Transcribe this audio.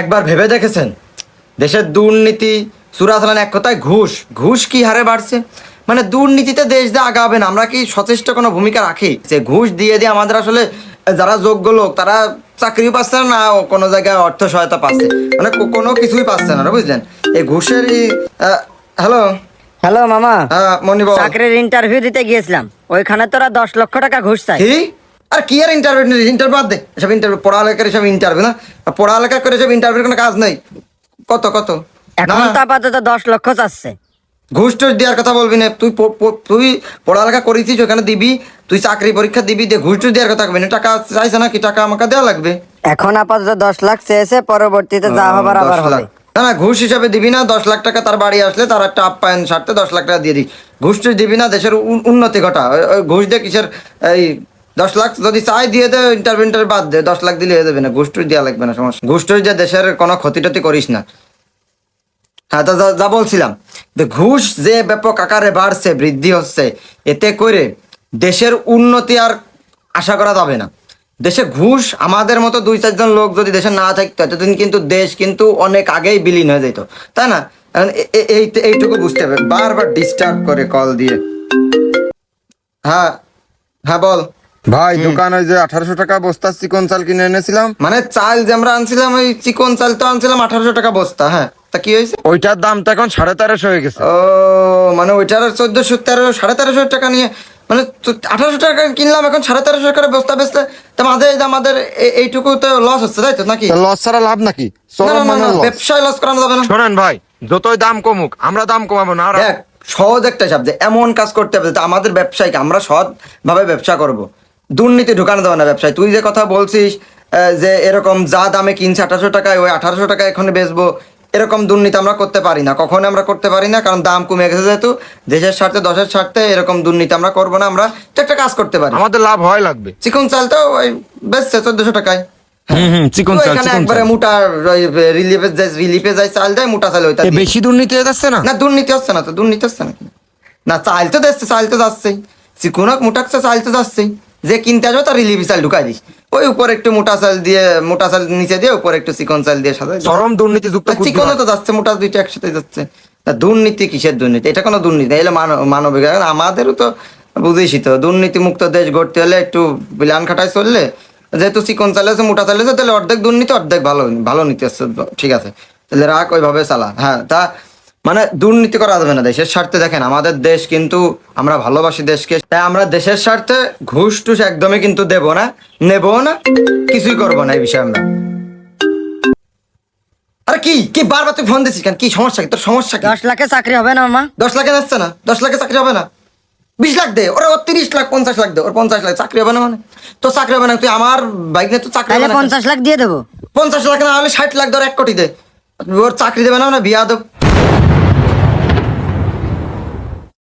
একবার ভেবে দেখেছেন? দেশের দুর্নীতি চুরাচালান এক কথায় ঘুষ। ঘুষ কি হারে বাড়ছে? মানে দুর্নীতিতে দেশ দিয়ে আগাবে না আমরা কি সচেষ্ট কোনো ভূমিকা রাখি? যে ঘুষ দিয়ে দিয়ে আমাদের আসলে যারা যোগ্য লোক তারা চাকরিও পাচ্ছে না কোনো জায়গায় অর্থ সহায়তা পাচ্ছে। মানে কোনো কিছুই পাচ্ছে না বুঝলেন? এই ঘুষের হ্যালো? হ্যালো মামা। হ্যাঁ মনি বল চাকরির ইন্টারভিউ দিতে গিয়েছিলাম। ওইখানে তোরা দশ লক্ষ টাকা ঘুষ চাই। আর কি আর ইন্টারভিউ ইন্টারভিউ বাদ দে। এসব ইন্টারভিউ পড়ালেখার এসব ইন্টারভিউ না। পড়ালেখা করে সব ইন্টারভিউ কোনো কাজ নেই। কত কত? এখন তো আপাতত দশ লক্ষ চাচ্ছে ঘুষ টুস দেওয়ার কথা বলবি না। তুই তুই পড়ালেখা করেছিস ওখানে দিবি। তুই চাকরি পরীক্ষা দিবি দিয়ে ঘুষ টুস দেওয়ার কথা না। টাকা চাইছে না কি টাকা আমাকে দেওয়া লাগবে। এখন আপাতত দশ লাখ চেয়েছে পরবর্তীতে যা হবার আবার হবে। না না ঘুষ হিসাবে দিবি না। দশ লাখ টাকা তার বাড়ি আসলে তার একটা আপ্যায়ন স্বার্থে দশ লাখ টাকা দিয়ে দিই ঘুষ টুস দিবি না দেশের উন্নতি ঘটা। ঘুষ দিয়ে কিসের এই দশ লাখ যদি চাই দিয়ে দেয় ইন্টারভিউ ইন্টারভিউ বাদ দে, দশ লাখ দিলে যাবে না ঘুষ দেওয়া লাগবে না, সমস্যা ঘুষ টুস দিয়ে দেশের কোনো ক্ষতি টতি করিস না। হ্যাঁ তা যা- যা বলছিলাম ঘুষ যে ব্যাপক আকারে বাড়ছে, বৃদ্ধি হচ্ছে, এতে করে দেশের উন্নতি আর আশা করা যাবে না। দেশে ঘুষ আমাদের মতো দুই চারজন লোক যদি দেশে না থাকতো, এতদিন কিন্তু দেশ কিন্তু অনেক আগেই বিলীন হয়ে যেত, তাই না? এই এইটুকু বুঝতে হবে। বারবার ডিস্টার্ব করে কল দিয়ে। হ্যাঁ হ্যাঁ বল। ভাই দোকানে যে আঠারোশো টাকা বস্তা চিকন চাল কিনে এনেছিলাম। মানে চাল যে আমরা আনছিলাম ওই চিকন চাল তো আনছিলাম আঠারোশো টাকা বস্তা হ্যাঁ। তা কি হয়েছে? ওইটার দাম তো এখন সাড়ে তেরোশো হয়ে গেছে। ও মানে ওইটার চোদ্দশো সাড়ে তেরোশো টাকা নিয়ে মানে আঠারোশো টাকা কিনলাম এখন সাড়ে তেরোশো টাকা বস্তা বেচতে তা আমাদের আমাদের এইটুকু তো লস হচ্ছে তাই তো নাকি? লস ছাড়া লাভ নাকি? ব্যবসায় লস করানো যাবে না। শোনেন ভাই যতই দাম কমুক আমরা দাম কমাবো না সহজ একটা শব্দ এমন কাজ করতে হবে আমাদের ব্যবসায়ীকে আমরা সৎ ভাবে ব্যবসা করব। দুর্নীতি ঢুকানো দেবে না ব্যবসায়। তুই যে কথা বলছিস আহ, যে এরকম যা দামে কিনছে আঠারোশো টাকায় ওই আঠারোশো টাকায় এখন বেচবো এরকম দুর্নীতি আমরা করতে পারি না। কখনো আমরা করতে পারি না কারণ দাম কমে গেছে যেহেতু দেশের স্বার্থে দশের স্বার্থে এরকম দুর্নীতি আমরা করব না আমরা তো একটা কাজ করতে পারি। আমাদের লাভ হয় লাগবে। চিকন চাল তো ওই বেচছে চোদ্দশো টাকায়। হুম হুম চিকন তো চাল একবারে মোটা রিলিফে যায় রিলিফে যায় চাল দেয় মোটা চাল ওইটা বেশি দুর্নীতি হয়ে যাচ্ছে না? না দুর্নীতি হচ্ছে না তো দুর্নীতি হচ্ছে না। না চাল তো দিচ্ছে চাল তো যাচ্ছেই। চাল তো যাচ্ছেই। যে কিনতে আসবে তার রিলিফি চাল ঢুকাই দিস। ওই উপরে একটু মোটা চাল দিয়ে মোটা চাল নিচে দিয়ে উপরে একটু চিকন চাল দিয়ে সাথে চরম দুর্নীতি যুক্ত চিকনও তো যাচ্ছে মোটা দুইটা একসাথে যাচ্ছে। দুর্নীতি কিসের দুর্নীতি? এটা কোনো দুর্নীতি এলে মানবিক। আমাদেরও তো বুঝিসই তো দুর্নীতি মুক্ত দেশ গড়তে হলে একটু প্ল্যান খাটায় চললে যেহেতু চিকন চালে আছে মোটা চালে আছে তাহলে অর্ধেক দুর্নীতি অর্ধেক ভালো ভালো নীতি আছে ঠিক আছে। তাহলে রাখ ওইভাবে চালা। হ্যাঁ তা মানে দুর্নীতি করা যাবে না দেশের স্বার্থে। দেখেন আমাদের দেশ কিন্তু আমরা ভালোবাসি দেশকে তাই আমরা দেশের স্বার্থে ঘুষ টুস একদমই কিন্তু দেব না নেব না কিছুই করব না এই বিষয়ে আমরা। আরে কি কি বারবার তুই ফোন দিছিস কেন? কি সমস্যা কি? তোর সমস্যা কি? দশ লাখে চাকরি হবে না মামা দশ লাখে যাচ্ছে না? দশ লাখে চাকরি হবে না? বিশ লাখ দে ওরা ওর তিরিশ লাখ পঞ্চাশ লাখ দে ওর পঞ্চাশ লাখ চাকরি হবে না মানে? তো চাকরি হবে না তুই আমার বাইক নিয়ে তো চাকরি হবে না পঞ্চাশ লাখ দিয়ে দেবো। পঞ্চাশ লাখ না হলে ষাট লাখ ধর এক কোটি দে। ওর চাকরি দেবে না মানে বিয়া দেব